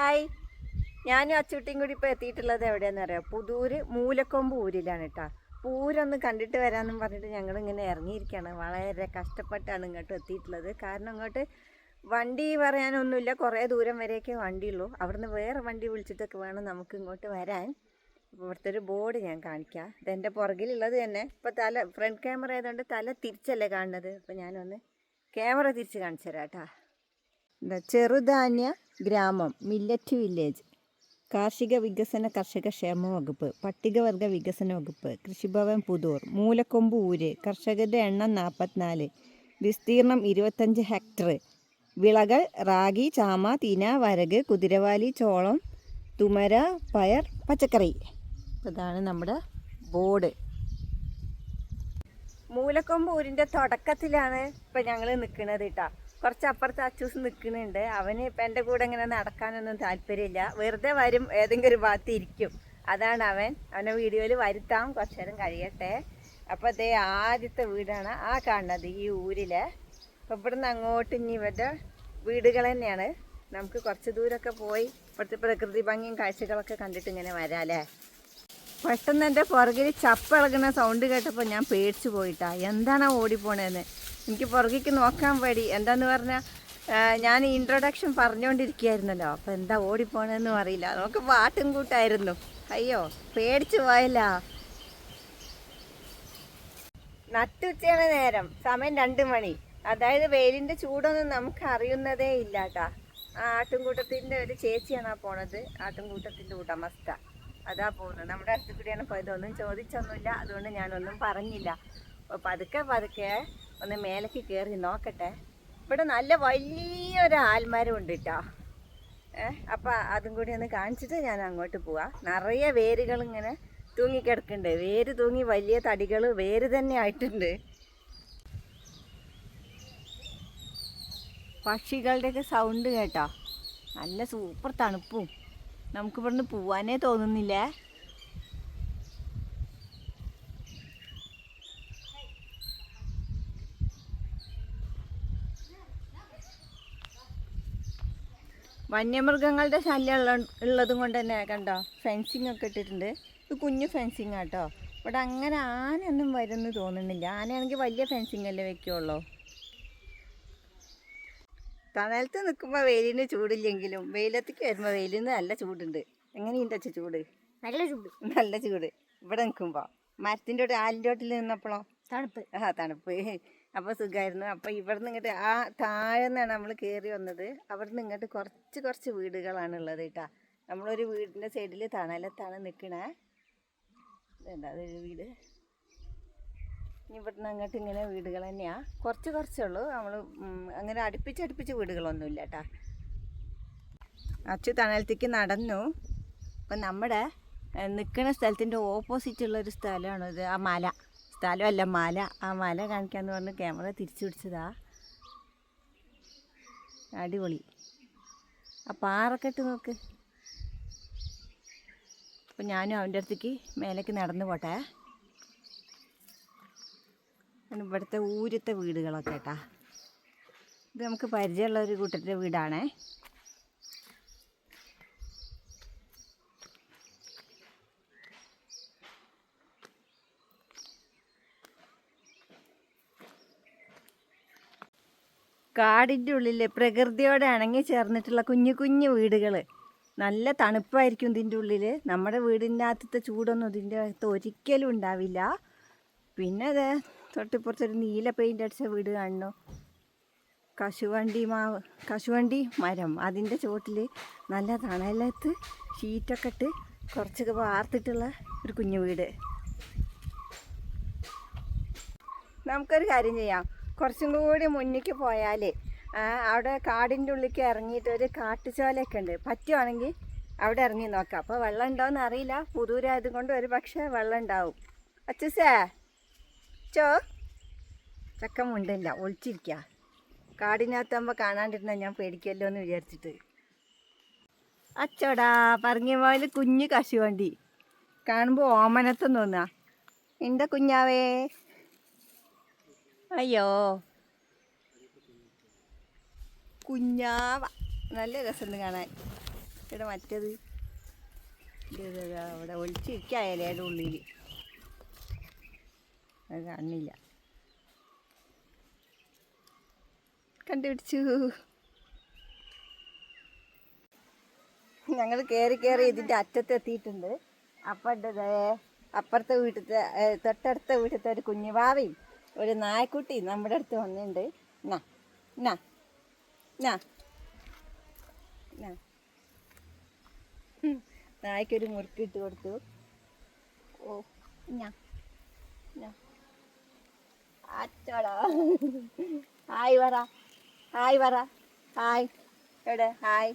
Hi. ഞാനും അച്ചൂട്ടിയും കൂടി ഇപ്പോൾ എത്തിയിട്ടുള്ളത് എവിടെയാണെന്ന് അറിയാം? പുതൂര് മൂലക്കൊമ്പ് ഊരിലാണ് കേട്ടോ പൂരൊന്ന് കണ്ടിട്ട് വരാമെന്നും പറഞ്ഞിട്ട് ഞങ്ങൾ ഇങ്ങനെ ഇറങ്ങിയിരിക്കുകയാണ് വളരെ കഷ്ടപ്പെട്ടാണ് ഇങ്ങോട്ട് എത്തിയിട്ടുള്ളത്. കാരണം അങ്ങോട്ട് വണ്ടി പറയാനൊന്നുമില്ല. കുറേ ദൂരം വരെയൊക്കെ വണ്ടിയുള്ളൂ. അവിടുന്ന് വേറെ വണ്ടി വിളിച്ചിട്ടൊക്കെ വേണം നമുക്ക് ഇങ്ങോട്ട് വരാൻ. ഇവിടുത്തെ ഒരു ബോർഡ് ഞാൻ കാണിക്കാം. ഇതെന്റെ പുറകിലുള്ളത് തന്നെ. ഇപ്പോൾ തല ഫ്രണ്ട് ക്യാമറ ആയതുകൊണ്ട് തല തിരിച്ചല്ലേ കാണുന്നത്? അപ്പോൾ ഞാനൊന്ന് ക്യാമറ തിരിച്ച് കാണിച്ചു തരാം കേട്ടോ എന്താ ചെറുധാന്യ ഗ്രാമം മില്ലറ്റ് വില്ലേജ് കാർഷിക വികസന കർഷക ക്ഷേമ വകുപ്പ് പട്ടികവർഗ വികസന വകുപ്പ് കൃഷിഭവൻ പുതൂർ മൂലക്കൊമ്പ് ഊര് കർഷകരുടെ എണ്ണം നാൽപ്പത്തിനാല് വിസ്തീർണം ഇരുപത്തഞ്ച് ഹെക്ടർ വിളകൾ റാഗി ചാമ തിന വരക് കുതിരവാലി ചോളം തുമര പയർ പച്ചക്കറി. ഇതാണ് നമ്മുടെ ബോർഡ്. മൂലക്കൊമ്പ് ഊരിന്റെ തുടക്കത്തിലാണ് ഇപ്പം ഞങ്ങൾ നിൽക്കുന്നത് കേട്ടോ കുറച്ച് അപ്പുറത്ത് അച്ചൂസ് നിൽക്കുന്നുണ്ട്. അവന് ഇപ്പം എന്റെ കൂടെ ഇങ്ങനെ നടക്കാനൊന്നും താല്പര്യമില്ല. വെറുതെ വരും ഏതെങ്കിലും ഒരു ഭാഗത്ത് ഇരിക്കും. അതാണ് അവൻ. അവനെ വീഡിയോയിൽ വരുത്താം. കുറച്ച് നേരം കഴിയട്ടെ. അപ്പോൾ അതേ ആദ്യത്തെ വീടാണ് ആ കാണുന്നത് ഈ ഊരിലെ. അപ്പോൾ ഇവിടുന്ന് അങ്ങോട്ട് ഇനി ഇവരുടെ വീടുകൾ തന്നെയാണ്. നമുക്ക് കുറച്ച് ദൂരമൊക്കെ പോയി ഇവിടുത്തെ പ്രകൃതി ഭംഗിയും കാഴ്ചകളൊക്കെ കണ്ടിട്ട് ഇങ്ങനെ വരാല്ലേ പെട്ടെന്ന് എന്റെ പുറകിൽ ചപ്പിളകുന്ന സൗണ്ട് കേട്ടപ്പോൾ ഞാൻ പേടിച്ചു പോയിട്ടാ. എന്താണ് ഓടിപ്പോണേന്ന് എനിക്ക് പുറകിക്ക് നോക്കാൻ പേടി. എന്താന്ന് പറഞ്ഞാൽ ഞാൻ ഇൻട്രൊഡക്ഷൻ പറഞ്ഞുകൊണ്ടിരിക്കുകയായിരുന്നല്ലോ അപ്പോൾ എന്താ ഓടിപ്പോണെന്ന് അറിയില്ല. നമുക്ക് പാട്ടും കൂട്ടായിരുന്നു. അയ്യോ പേടിച്ചു പോയല്ല. നട്ടുച്ചയാണ് നേരം. സമയം രണ്ട് മണി. അതായത് വെയിലിന്റെ ചൂടൊന്നും നമുക്ക് അറിയുന്നതേ ഇല്ല കേട്ടാ ആ ആട്ടുംകൂട്ടത്തിന്റെ ഒരു ചേച്ചിയാണ് ആ പോണത്. ആട്ടുംകൂട്ടത്തിന്റെ ഉടമസ്ഥ. അതാ പോകുന്നത് നമ്മുടെ അടുത്ത് കൂടിയാണ് പോയത്. ഒന്നും ചോദിച്ചൊന്നുമില്ല. അതുകൊണ്ട് ഞാനൊന്നും പറഞ്ഞില്ല. അപ്പോൾ പതുക്കെ പതുക്കെ ഒന്ന് മേലേക്ക് കയറി നോക്കട്ടെ. ഇവിടെ നല്ല വലിയൊരു ആൽമരം ഉണ്ട് കേട്ടോ അപ്പം അതും കൂടി ഒന്ന് കാണിച്ചിട്ട് ഞാൻ അങ്ങോട്ട് പോവാം. നിറയെ വേരുകൾ ഇങ്ങനെ തൂങ്ങിക്കിടക്കുന്നുണ്ട്. വേര് തൂങ്ങി വലിയ തടികൾ വേര് തന്നെ ആയിട്ടുണ്ട്. പക്ഷികളുടെയൊക്കെ സൗണ്ട് കേട്ടോ. നല്ല സൂപ്പർ തണുപ്പും. നമുക്കിവിടുന്ന് പോവാനേ തോന്നുന്നില്ലേ. വന്യമൃഗങ്ങളുടെ ശല്യം ഉള്ള ഉള്ളതും കൊണ്ട് തന്നെ കണ്ടോ ഫെൻസിങ് ഒക്കെ ഇട്ടിട്ടുണ്ട്. ഇത് കുഞ്ഞു ഫെൻസിങ് ആട്ടോ. ഇവിടെ അങ്ങനെ ആനയൊന്നും വരുമെന്ന് തോന്നുന്നില്ല. ആനയാണെങ്കിൽ വലിയ ഫെൻസിങ് അല്ലേ വെക്കുള്ളൂ. തണലത്ത് നിൽക്കുമ്പോൾ വെയിലിന് ചൂടില്ലെങ്കിലും വെയിലത്തേക്ക് വരുമ്പോൾ വെയിലിന് നല്ല ചൂടുണ്ട്. എങ്ങനെയുണ്ട് അച്ഛ ചൂട്? നല്ല ചൂട്. നല്ല ചൂട്. ഇവിടെ നിൽക്കുമ്പോൾ മരത്തിന്റെ ഒരു ആലിന്റെ ചോട്ടിൽ നിന്നപ്പോഴോ? തണുപ്പ്. ആ തണുപ്പ്. അപ്പോൾ സുഖമായിരുന്നു അപ്പോൾ ഇവിടുന്ന് ഇങ്ങോട്ട് ആ താഴെ നിന്നാണ് നമ്മൾ കയറി വന്നത്. അവിടുന്ന് ഇങ്ങോട്ട് കുറച്ച് കുറച്ച് വീടുകളാണ് ഉള്ളത് കേട്ടോ നമ്മളൊരു വീടിന്റെ സൈഡിൽ തണലത്താണ് നിൽക്കണേ എന്താ അതൊരു വീട്? ഇവിടുന്ന് അങ്ങോട്ട് ഇങ്ങനെ വീടുകൾ തന്നെയാണ് കുറച്ച് കുറച്ചേ ഉള്ളൂ. നമ്മൾ അങ്ങനെ അടുപ്പിച്ചടുപ്പിച്ച് അടുപ്പിച്ച് വീടുകളൊന്നുമില്ല കേട്ടോ അച്ചു തണലത്തേക്ക് നടന്നു. അപ്പം നമ്മുടെ നിൽക്കുന്ന സ്ഥലത്തിന്റെ ഓപ്പോസിറ്റ് ഉള്ളൊരു സ്ഥലമാണിത്. ആ മല. സ്ഥലമല്ല മല. ആ മല കാണിക്കാന്ന് പറഞ്ഞ് ക്യാമറ തിരിച്ചു പിടിച്ചതാ. അടിപൊളി. ആ പാറക്കെട്ട് നോക്ക്. അപ്പം ഞാനും അവന്റെ അടുത്തേക്ക് മേലേക്ക് നടന്നു പോട്ടെ. ഇവിടുത്തെ ഊരത്തെ വീടുകളൊക്കെ കേട്ടാ. ഇത് നമുക്ക് പരിചയമുള്ള ഒരു കൂട്ടരുടെ വീടാണേ. കാടിന്റെ ഉള്ളിൽ പ്രകൃതിയോട് ഇണങ്ങി ചേർന്നിട്ടുള്ള കുഞ്ഞു കുഞ്ഞു വീടുകൾ നല്ല തണുപ്പായിരിക്കും ഇതിന്റെ ഉള്ളിൽ നമ്മുടെ വീടിന്റെ അകത്തത്തെ ചൂടൊന്നും ഇതിന്റെ അകത്ത് ഒരിക്കലും ഉണ്ടാവില്ല. പിന്നെ അത് തൊട്ടിപ്പുറത്തൊരു നീല പെയിന്റ് അടിച്ച വീട് കാണുന്നു. കശുവണ്ടി മാവ് കശുവണ്ടി മരം. അതിന്റെ ചുവട്ടിൽ നല്ല തണലത്ത് ഷീറ്റൊക്കെ ഇട്ട് കുറച്ചൊക്കെ വാർത്തിട്ടുള്ള ഒരു കുഞ്ഞു വീട്. നമുക്കൊരു കാര്യം ചെയ്യാം. കുറച്ചും കൂടി മുന്നിലേക്ക് പോയാൽ അവിടെ കാടിന്റെ ഉള്ളിലേക്ക് ഇറങ്ങിയിട്ട് ഒരു കാട്ടുചോലയൊക്കെ ഉണ്ട്. പറ്റുവാണെങ്കിൽ അവിടെ ഇറങ്ങി നോക്കാം. അപ്പോൾ വെള്ളം ഉണ്ടോയെന്ന് അറിയില്ല. പുതൂരായത് കൊണ്ട് ഒരു പക്ഷേ വെള്ളം ഉണ്ടാവും. അച്ഛസേ ചോ ചക്കമുണ്ടില്ല ഒളിച്ചിരിക്കുക കാടിനകത്താകുമ്പോൾ കാണാണ്ടിരുന്ന ഞാൻ പേടിക്കല്ലോ എന്ന് വിചാരിച്ചിട്ട്. അച്ചോടാ പറഞ്ഞ പോലെ കുഞ്ഞു കശുവണ്ടി. കാണുമ്പോൾ ഓമനത്തം തോന്നുക എന്റെ കുഞ്ഞാവേ? അയ്യോ. കുഞ്ഞാവ. നല്ല രസമുണ്ട് കാണാൻ. ഇവിടെ മറ്റേത് അവിടെ ഒളിച്ചിരിക്കുക ഉള്ളിൽ അത് കാണില്ല കണ്ടുപിടിച്ചു. ഞങ്ങൾ കയറി കയറി ഇതിന്റെ അറ്റത്ത് എത്തിയിട്ടുണ്ട്. അപ്പം അപ്പുറത്തെ വീട്ടിലത്തെ തൊട്ടടുത്ത വീട്ടിലത്തെ ഒരു കുഞ്ഞുവാവയും ഒരു നായക്കുട്ടി നമ്മുടെ അടുത്ത് വന്നിട്ടുണ്ട് നാ നാ നാ. നായ്ക്കൊരു മുറുക്കിട്ട് കൊടുത്തു. ഓ ഞാ ഞാ അച്ചോടാ ഹായ് പറ ഹായ് പറ ഹായ്. എവിടെ? ഹായ്.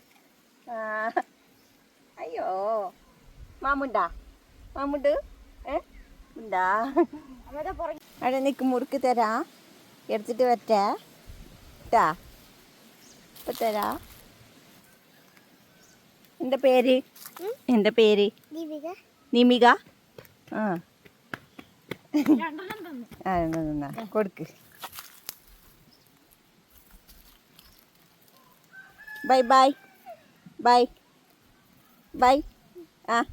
അയ്യോ മാമുണ്ടാ? മാമുണ്ട്? ഏ? ഉണ്ടാ? അവിടെ നിൽക്ക് മുറുക്ക് തരാ. എടുത്തിട്ട് വരട്ടെ. ട്ടാ. ഇപ്പൊ തരാ. എന്റെ പേര്? എന്റെ പേര്? നിമിക. ആ. ആ എന്നാ, കൊടുക്ക്. Bye bye. ബൈ. ബൈ. ആ.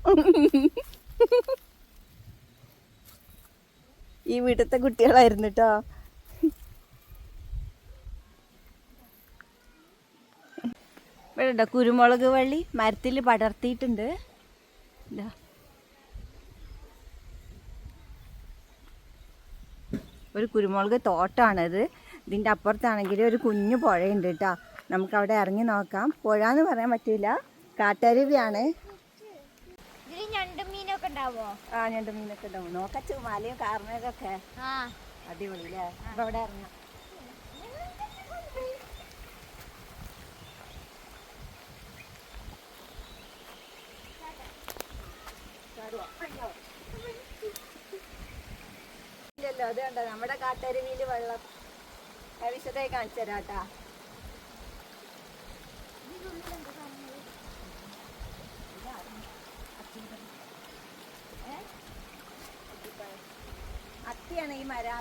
ഈ വീട്ടിലത്തെ കുട്ടികളായിരുന്നു കേട്ടോ ഇവിടെ കുരുമുളക് വള്ളി മരത്തിൽ പടർത്തിയിട്ടുണ്ട്. ഒരു കുരുമുളക് തോട്ടമാണത് ഇതിന്റെ അപ്പുറത്താണെങ്കിൽ ഒരു കുഞ്ഞു പുഴയുണ്ട് കേട്ടോ നമുക്കവിടെ ഇറങ്ങി നോക്കാം. പുഴ എന്ന് പറയാൻ പറ്റില്ല കാട്ടരുവിയാണ്. ഉണ്ടാവോ? ആ ഞണ്ട് മീനൊക്കെ ഉണ്ടാവും. നോക്കച്ചു മലയും കാർമേകൊക്കെ ആ. അടിപൊളി അല്ലേ അപ്പൊ അവിടെ ഇറങ്ങാം. ഇല്ലല്ലോ അത് കണ്ടോ? നമ്മുടെ കാട്ടരുവിയിൽ വെള്ളം. വിശദമായി കാണിച്ചു തരാട്ടാ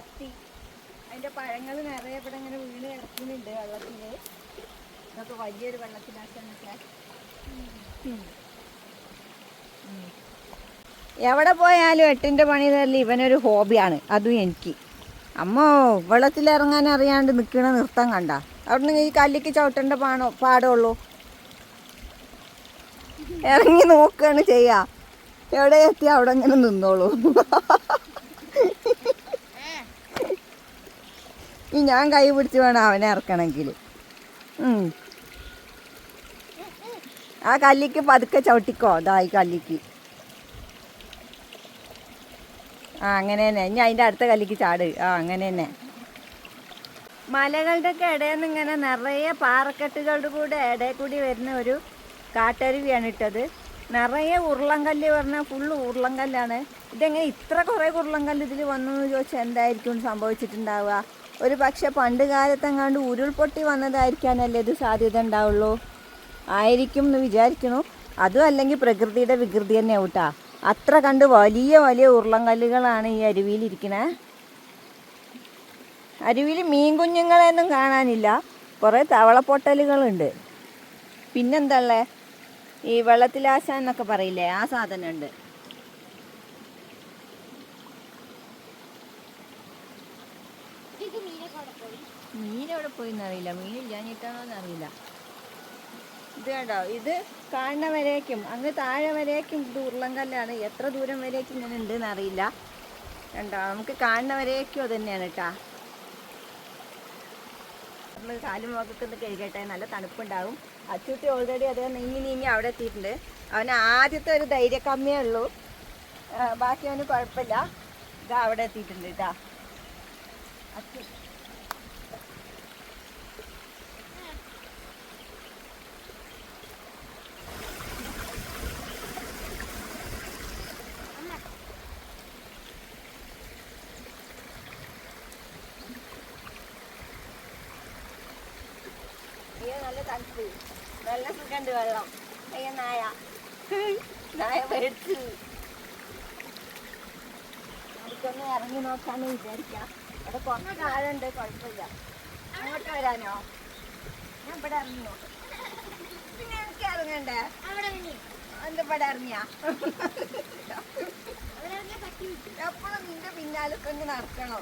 അത്തിയാണ് അതിന്റെ പഴങ്ങൾ നിറയെ ഇവിടെ ഇങ്ങനെ വീണ് കിടക്കുന്നുണ്ട് വെള്ളത്തിൽ. ഇതൊക്കെ വലിയൊരു വെള്ളത്തിലാക്കാനൊക്കെ. എവിടെ പോയാലും എട്ടിന്റെ പണി തരൽ ഇവനൊരു ഹോബിയാണ്. അതും എനിക്ക്. അമ്മോ വെള്ളത്തിലിറങ്ങാൻ അറിയാണ്ട് നിൽക്കണ നൃത്തം കണ്ട. അവിടെ നിന്ന് ഈ കല്ലിക്ക് ചവിട്ടേണ്ട പാണോ പാടുള്ളൂ ഇറങ്ങി നോക്കുകയാണ് ചെയ്യാ. എവിടെ എത്തി അവിടെ ഇങ്ങനെ നിന്നോളൂ. ഈ ഞാൻ കൈ പിടിച്ച് വേണം അവനെ ഇറക്കണമെങ്കിൽ. ആ കല്ലിക്ക് പതുക്കെ ചവിട്ടിക്കോ. അതാ ഈ കല്ലിക്ക്. ആ അങ്ങനെ തന്നെ. ഇനി അതിന്റെ അടുത്ത കല്ലിക്ക് ചാട്. ആ അങ്ങനെ തന്നെ. മലകളുടെ ഒക്കെ ഇടയിൽ നിന്ന് ഇങ്ങനെ നിറയെ പാറക്കെട്ടുകളുടെ കൂടെ ഇടയിൽ കൂടി വരുന്ന ഒരു കാട്ടരുവിയാണ് ഇട്ടത്. നിറയെ ഉരുളൻകല്ല് പറഞ്ഞാൽ ഫുള്ള് ഉരുളൻകല്ലാണ്. ഇതെങ്ങനെ ഇത്ര കുറേ ഉരുളൻകല്ല് ഇതിൽ വന്നു എന്ന് ചോദിച്ചാൽ എന്തായിരിക്കും സംഭവിച്ചിട്ടുണ്ടാവുക? ഒരു പക്ഷെ പണ്ട് കാലത്തെങ്ങാണ്ട് ഉരുൾപൊട്ടി വന്നതായിരിക്കാനല്ലേ ഇത് സാധ്യത ഉണ്ടാവുള്ളൂ. ആയിരിക്കും എന്ന് വിചാരിക്കണു അതും അല്ലെങ്കിൽ പ്രകൃതിയുടെ വികൃതി തന്നെ ഔട്ടാ അത്ര കണ്ട് വലിയ വലിയ ഉരുളങ്കല്ലുകളാണ് ഈ അരുവിയിലിരിക്കണേ അരുവിയിൽ മീൻ കുഞ്ഞുങ്ങളെയൊന്നും കാണാനില്ല. കുറേ തവളപ്പൊട്ടലുകളുണ്ട്. പിന്നെന്തള്ളേ ഈ വെള്ളത്തിലാശ എന്നൊക്കെ പറയില്ലേ? ആ സാധനം ഉണ്ട് ഇത് മീനൊക്കെ അവിടെ പോയി മീൻ എവിടെ പോയി എന്നറിയില്ല മീൻ ഇല്ലാഞ്ഞിട്ടാണോന്ന് അറിയില്ല ഇത് കണ്ടോ? ഇത് കാണുന്ന അങ്ങ് താഴെ വരേക്കും ഇത് ഉരുളങ്കല്ലാണ് എത്ര ദൂരം വരേക്കും ഇങ്ങനെ ഉണ്ടെന്ന് അറിയില്ല കണ്ടോ? നമുക്ക് കാണുന്ന വരേക്കും തന്നെയാണ് കേട്ടാ നമ്മൾ കാലും മുഖത്തൊക്കെ ഒന്ന് കഴുകട്ടെ. നല്ല തണുപ്പുണ്ടാവും. അച്ചൂട്ടി ഓൾറെഡി അത് നീങ്ങി നീങ്ങി അവിടെ എത്തിയിട്ടുണ്ട്. അവന് ആദ്യത്തെ ഒരു ധൈര്യക്കമ്മിയേ ഉള്ളൂ. ബാക്കി അവന് കുഴപ്പമില്ല. ഇത് അവിടെ എത്തിയിട്ടുണ്ട് കേട്ടാ അച്ചു അയ്യോ നല്ല തണുപ്പ് നല്ല സുഖമുണ്ട് വെള്ളം അയ്യോ നായ നായ മേടിച്ചു നമുക്കൊന്ന് ഇറങ്ങി നോക്കാന്ന് വിചാരിക്കാം. അവിടെ കുറച്ച് ആഴുണ്ട് കുഴപ്പമില്ല. അങ്ങോട്ട് വരാനോ? ഞാൻ ഇവിടെ ഇറങ്ങി നോക്കാം. പിന്നെ എനിക്ക് ഇറങ്ങണ്ടേ? അവിടെ ഇവിടെ ഇറങ്ങിയാ. എപ്പോഴും നിന്റെ പിന്നാലെ കൊണ്ട് നടക്കണോ.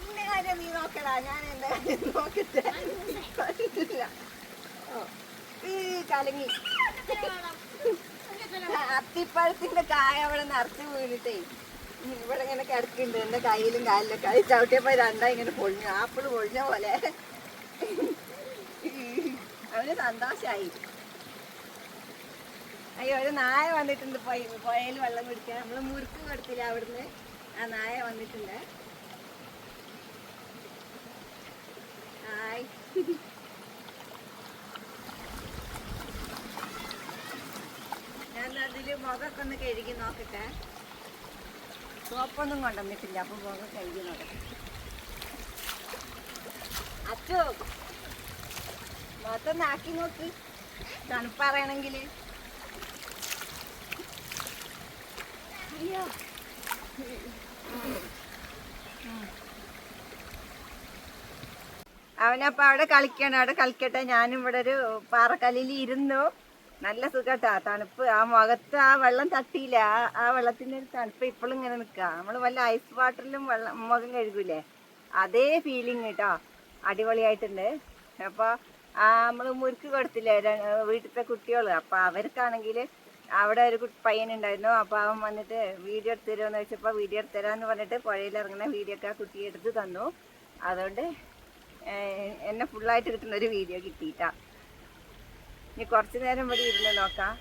നിന്റെ കാര്യം നീ നോക്കടാ. ഞാൻ എന്റെ കാര്യം നോക്കട്ടെ. ഓ. ഈ കലങ്ങി. അത്തിപ്പഴത്തിന്റെ കായ അവിടെ നിറച്ച് വീണിട്ടേ. ഇവിടെ ഇങ്ങനെ കിടക്കുന്നുണ്ട്. എന്റെ കയ്യിലും കാലിലൊക്കെ. അത് ചവിട്ടിയപ്പോ രണ്ടാ ഇങ്ങനെ പൊളിഞ്ഞു. ആപ്പിൾ പൊളിഞ്ഞ പോലെ. അവന് സന്തോഷായി. അയ്യോ ഒരു നായ വന്നിട്ടുണ്ട്. പുഴയിൽ വെള്ളം കുടിക്കാൻ. നമ്മൾ മുറുക്ക് കൊടുത്തില്ല അവിടുന്ന്. ആ നായ വന്നിട്ടുണ്ട്. ഹായ്. അതിൽ മുഖമൊക്കെ ഒന്ന് കഴുകി നോക്കട്ടെ. സോപ്പൊന്നും കൊണ്ടുവന്നിട്ടില്ല അപ്പൊ മുഖം കഴുകി നോക്കട്ടെ. അച്ചു മുഖത്തൊന്ന് ആക്കി നോക്ക്. തണുപ്പറയണമെങ്കിൽ അയ്യോ അവനപ്പോൾ അവിടെ കളിക്കണം അവിടെ കളിക്കട്ടെ. ഞാനും ഇവിടെ ഒരു പാറക്കല്ലിൽ ഇരുന്നു നല്ല സുഖട്ടാ. തണുപ്പ്. ആ മുഖത്ത് ആ വെള്ളം തട്ടിയില്ല. ആ വെള്ളത്തിന്റെ ഒരു തണുപ്പ് ഇപ്പോഴും ഇങ്ങനെ നിൽക്കുക നമ്മൾ വല്ല ഐസ് വാട്ടറിലും വെള്ളം മുഖം കഴുകൂലേ? അതേ ഫീലിംഗ് കേട്ടോ അടിപൊളിയായിട്ടുണ്ട്. അപ്പോൾ ആ നമ്മൾ മുറുക്ക് കൊടുത്തില്ലേ? വീട്ടിലത്തെ കുട്ടികൾ അപ്പോൾ അവർക്കാണെങ്കിൽ അവിടെ ഒരു പയ്യനുണ്ടായിരുന്നു അപ്പോൾ അവൻ വന്നിട്ട് വീഡിയോ എടുത്ത് തരുമെന്ന് വെച്ചപ്പോൾ വീഡിയോ എടുത്ത് തരാമെന്ന് പറഞ്ഞിട്ട് പുഴയിൽ ഇറങ്ങുന്ന വീഡിയോ ഒക്കെ ആ കുട്ടി എടുത്ത് തന്നു. അതുകൊണ്ട് എന്നെ ഫുള്ളായിട്ട് കിട്ടുന്ന ഒരു വീഡിയോ കിട്ടിയിട്ടാ. ഇനി കുറച്ച് നേരം ഇവിടെ ഇരുന്ന് നോക്കാം.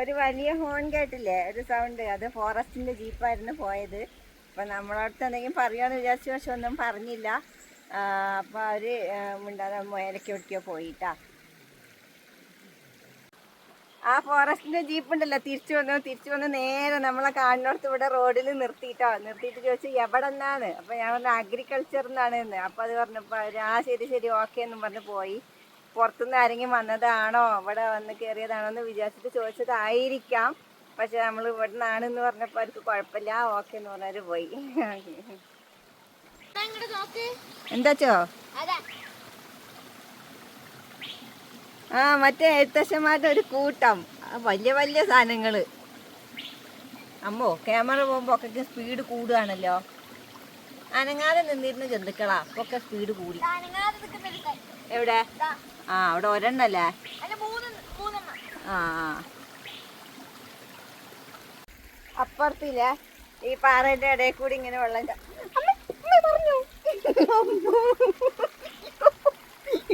ഒരു വലിയ ഹോൺ കേട്ടില്ലേ? ഒരു സൗണ്ട് അത് ഫോറസ്റ്റിന്റെ ജീപ്പായിരുന്നു പോയത്. അപ്പൊ നമ്മളടുത്ത് എന്തെങ്കിലും പറയുമെന്ന് വിചാരിച്ചു പക്ഷെ ഒന്നും പറഞ്ഞില്ല. അപ്പോൾ ആ, മിണ്ടാതെ മുയലക്ക് എവിടേക്കോ പോയിട്ടാ. ആ ഫോറസ്റ്റിന്റെ ജീപ്പ് ഉണ്ടല്ലോ തിരിച്ചു വന്നു തിരിച്ചു വന്ന് നേരെ നമ്മളെ കാണുന്നിടത്ത് ഇവിടെ റോഡിൽ നിർത്തിയിട്ടോ. നിർത്തിയിട്ട് ചോദിച്ചു എവിടെ നിന്നാണ് അപ്പൊ ഞാൻ പറഞ്ഞു അഗ്രികൾച്ചർ എന്നാണ് എന്ന്. അപ്പൊ അത് പറഞ്ഞപ്പോ ആ ശരി ശരി ഓക്കെ എന്നും പറഞ്ഞ് പോയി. പുറത്തുനിന്ന് ആരെങ്കിലും വന്നതാണോ? ഇവിടെ വന്ന് കയറിയതാണോ എന്ന് വിചാരിച്ചിട്ട് ചോദിച്ചതായിരിക്കാം. പക്ഷെ നമ്മൾ ഇവിടെ നിന്നാണെന്ന് പറഞ്ഞപ്പോൾ അവർക്ക് കുഴപ്പമില്ല. ഓക്കെ എന്ന് പറഞ്ഞവര് പോയി. എന്താച്ചോ. ആ മറ്റേ എഴുത്തച്ഛന്മാരുടെ ഒരു കൂട്ടം. വലിയ വലിയ സാധനങ്ങൾ അമ്മോ ക്യാമറ പോകുമ്പോൾ ഒക്കെ സ്പീഡ് കൂടുകയാണല്ലോ. അനങ്ങാതെ നിന്നിരുന്ന ജന്തുക്കളാ. ഒക്കെ സ്പീഡ് കൂടി. എവിടെ. ആ അവിടെ ഒരെണ്ണല്ലേ? ആ. അപ്പുറത്തില്ലേ? ഈ പാറയുടെ ഇടയിൽ കൂടി ഇങ്ങനെ വെള്ളം പറഞ്ഞു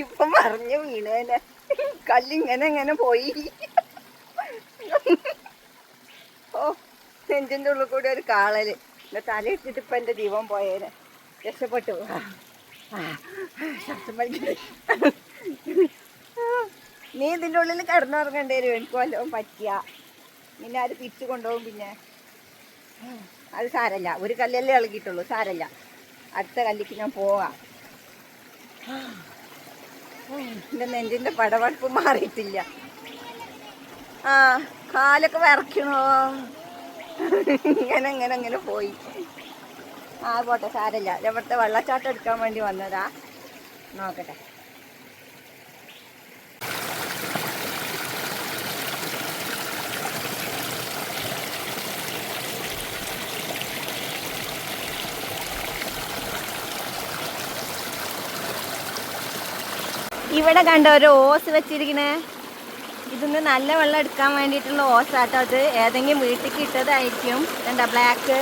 ഇപ്പൊ മറിഞ്ഞു വീണേനെ. കല്ലിങ്ങനെ ഇങ്ങനെ പോയി. ഓ നെഞ്ചിന്റെ ഉള്ളിൽ കൂടി ഒരു കാളൽ. എന്റെ തലയിട്ടിട്ട് ഇപ്പൊ എന്റെ ദീപം പോയേനെ. രക്ഷപ്പെട്ടു. ശ്വാസം വലിക്കരുത്. നീ ഇതിന്റെ ഉള്ളിൽ കിടന്നുറങ്ങേണ്ടി വരും എനിക്ക് വല്ലതും പറ്റിയ. നിന്നെ ആര് തിരിച്ചു കൊണ്ടുപോകും പിന്നെ? അത് സാരല്ല. ഒരു കല്ലല്ലേ ഇളകിയിട്ടുള്ളൂ. സാരല്ല. അടുത്ത കല്ലിക്ക് ഞാൻ പോവാം. എന്റെ നെഞ്ചിന്റെ പടവടുപ്പ് മാറിയിട്ടില്ല. ആ കാലൊക്കെ വിറയ്ക്കണോ? ഇങ്ങനെ ഇങ്ങനെ ഇങ്ങനെ പോയി. ആ പോട്ടെ സാരല്ല. ഇവിടുത്തെ വെള്ളച്ചാട്ടം എടുക്കാൻ വേണ്ടി വന്നതാ. നോക്കട്ടെ. ഇവിടെ കണ്ട ഒരു ഓസ് വെച്ചിരിക്കണേ? ഇതിന്ന് നല്ല വെള്ളം എടുക്കാൻ വേണ്ടിയിട്ടുള്ള ഓസാട്ടോ അത്. ഏതെങ്കിലും വീട്ടിലേക്ക് കിട്ടതായിരിക്കും എന്താ ബ്ലാക്ക്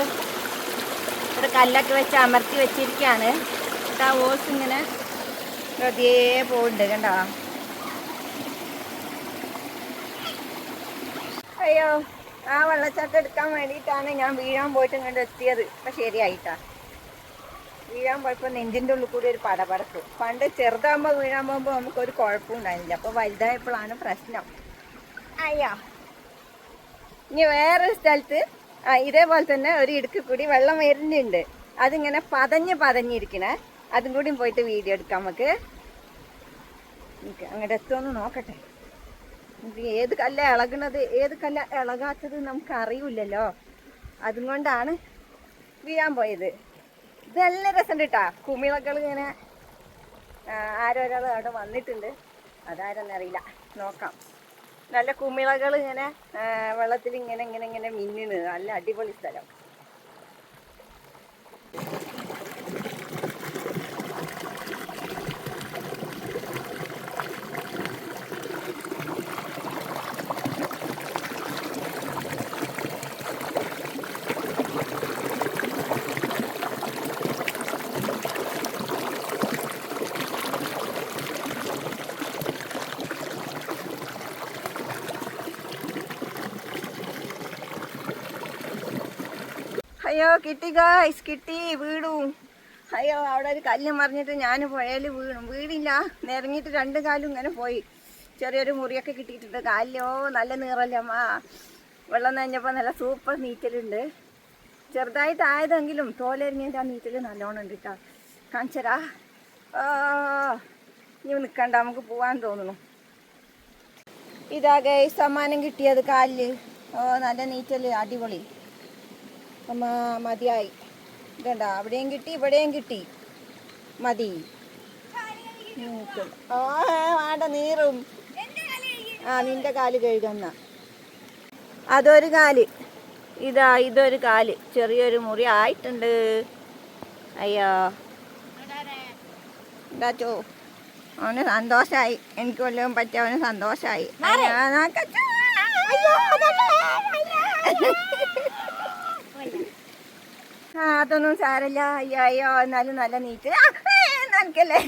ഒരു കല്ലൊക്കെ വെച്ച് അമർത്തി വെച്ചിരിക്കുകയാണ് ആ ഓസ് ഇങ്ങനെ പ്രതിയേ പോകുന്നുണ്ട് കണ്ടോ? അയ്യോ ആ വെള്ളച്ചാട്ടം എടുക്കാൻ വേണ്ടിയിട്ടാണ് ഞാൻ വീഴാൻ പോയിട്ട് ഇങ്ങോട്ട് എത്തിയത്. ഇപ്പം ശരിയായിട്ടാ. വീഴാൻ പോയപ്പോൾ നെഞ്ചിന്റെ ഉള്ളിൽ കൂടി ഒരു പടപടപ്പ് പണ്ട് ചെറുതാകുമ്പോൾ വീഴാൻ പോകുമ്പോൾ നമുക്ക് ഒരു കുഴപ്പം ഉണ്ടായിരുന്നില്ല അപ്പോൾ വലുതായപ്പോഴാണ് പ്രശ്നം. അയ്യോ. ഇനി വേറൊരു സ്ഥലത്ത് ഇതേപോലെ തന്നെ ഒരു ഇടുക്ക് കൂടി വെള്ളം വരുന്നുണ്ട് അതിങ്ങനെ പതഞ്ഞ് പതഞ്ഞിരിക്കണേ. അതും കൂടി പോയിട്ട് വീഡിയോ എടുക്കാം നമുക്ക്. അങ്ങോട്ട് എത്തുമെന്ന് നോക്കട്ടെ. ഏത് കല്ല ഇളകണത്? ഏത് കല്ല ഇളകാത്തത് നമുക്ക് അറിയില്ലല്ലോ അതുകൊണ്ടാണ് വീഴാൻ പോയത്. ഇത് നല്ല രസമുണ്ട് കേട്ടാ കുമിളകൾ ഇങ്ങനെ ആരോരോ അവിടെ വന്നിട്ടുണ്ട്. അതാരെന്നറിയില്ല നോക്കാം. നല്ല കുമിളകൾ ഇങ്ങനെ വെള്ളത്തിൽ ഇങ്ങനെ ഇങ്ങനെ ഇങ്ങനെ മിന്നിന് നല്ല അടിപൊളി സ്ഥലം അയ്യോ കിട്ടി ഗായ്സ് കിട്ടി. വീടു. അയ്യോ അവിടെ ഒരു കല്ല് മറിഞ്ഞിട്ട് ഞാൻ പുഴയിൽ വീണു. വീടില്ല. നിറങ്ങിയിട്ട് രണ്ട് കാലും ഇങ്ങനെ പോയി. ചെറിയൊരു മുറിയൊക്കെ കിട്ടിയിട്ടുണ്ട്. കാലിലോ നല്ല നീറല്ലമ്മാ വെള്ളം നനഞ്ഞപ്പോൾ നല്ല സൂപ്പർ നീറ്റലുണ്ട്. ചെറുതായിട്ടായതെങ്കിലും തോലെറിഞ്ഞതിന്റെ ആ നീറ്റൽ നല്ലോണം ഉണ്ട് കേട്ടോ കാണിച്ചരാ. ഇനി നിൽക്കണ്ട നമുക്ക് പോകാൻ തോന്നുന്നു. ഇതാകെ സമ്മാനം കിട്ടിയത് കാലിൽ. ഓ നല്ല നീറ്റൽ. അടിപൊളി. അമ്മ മതിയായി. ഇതണ്ട അവിടെയും കിട്ടി ഇവിടെയും കിട്ടി. മതി. ഓ വേണ്ട നീറും. ആ നിന്റെ കാൽ കഴുകുന്ന. അതൊരു കാൽ. ഇതാ ഇതൊരു കാൽ. ചെറിയൊരു മുറി ആയിട്ടുണ്ട്. അയ്യോ. എന്താച്ചോ അവന് സന്തോഷായി. എനിക്ക് വല്ലതും പറ്റി അവന് സന്തോഷായി അയ്യോ, നോക്കച്ചാ. അയ്യോ, അതല്ലേ, അയ്യോ. ആ അതൊന്നും സാരല്ല. അയ്യോ എന്നാലും നല്ല നീറ്റ് നനക്കല്ലേ?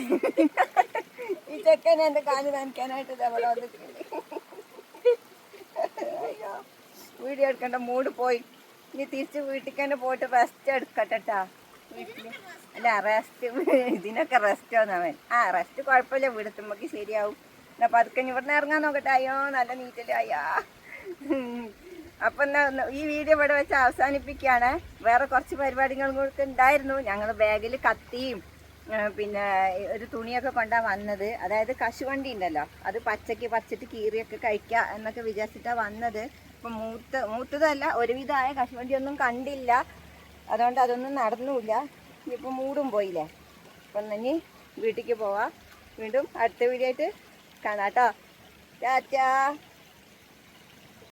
ഈ ചെക്കൻ എന്റെ കാൽ നനയ്ക്കാനായിട്ട് ഇത് അവിടെ വന്നിട്ടുണ്ട്. അയ്യോ വീഡിയോ എടുക്കേണ്ട പോയി. ഇനി തിരിച്ച് വീട്ടിൽ തന്നെ പോയിട്ട് റെസ്റ്റ് എടുക്കട്ടെട്ടാ വീട്ടിൽ. അല്ല റെസ്റ്റ് ഇതിനൊക്കെ റെസ്റ്റ് വന്നവൻ ആ റെസ്റ്റ് കുഴപ്പമില്ല. വീടെത്തുമ്പോക്ക് ശരിയാവും. എന്നാ അതൊക്കെ ഇവിടെ ഇവിടുന്ന് ഇറങ്ങാൻ നോക്കട്ടെ. അയ്യോ നല്ല നീറ്റല്ലേ അയ്യാ. അപ്പൊ ഈ വീഡിയോ ഇവിടെ വെച്ച് അവസാനിപ്പിക്കുകയാണ്. വേറെ കുറച്ച് പരിപാടികളും കൂടെ ഉണ്ടായിരുന്നു. ഞങ്ങൾ ബാഗിൽ കത്തിയും പിന്നെ ഒരു തുണിയൊക്കെ കൊണ്ടാണ് വന്നത്. അതായത് കശുവണ്ടി ഉണ്ടല്ലോ. അത് പച്ചക്ക് പച്ചിട്ട് കീറിയൊക്കെ കഴിക്കുക എന്നൊക്കെ വിചാരിച്ചിട്ടാണ് വന്നത്. ഇപ്പം മൂത്ത മൂത്തതല്ല ഒരുവിധമായ കശുവണ്ടിയൊന്നും കണ്ടില്ല. അതുകൊണ്ട് അതൊന്നും നടന്നുമില്ല ഇനിയിപ്പോൾ മൂടും പോയില്ലേ? അപ്പം ഇനി വീട്ടിലേക്ക് പോവാം. വീണ്ടും അടുത്ത വീഡിയോ ആയിട്ട് കാണാം കേട്ടോ.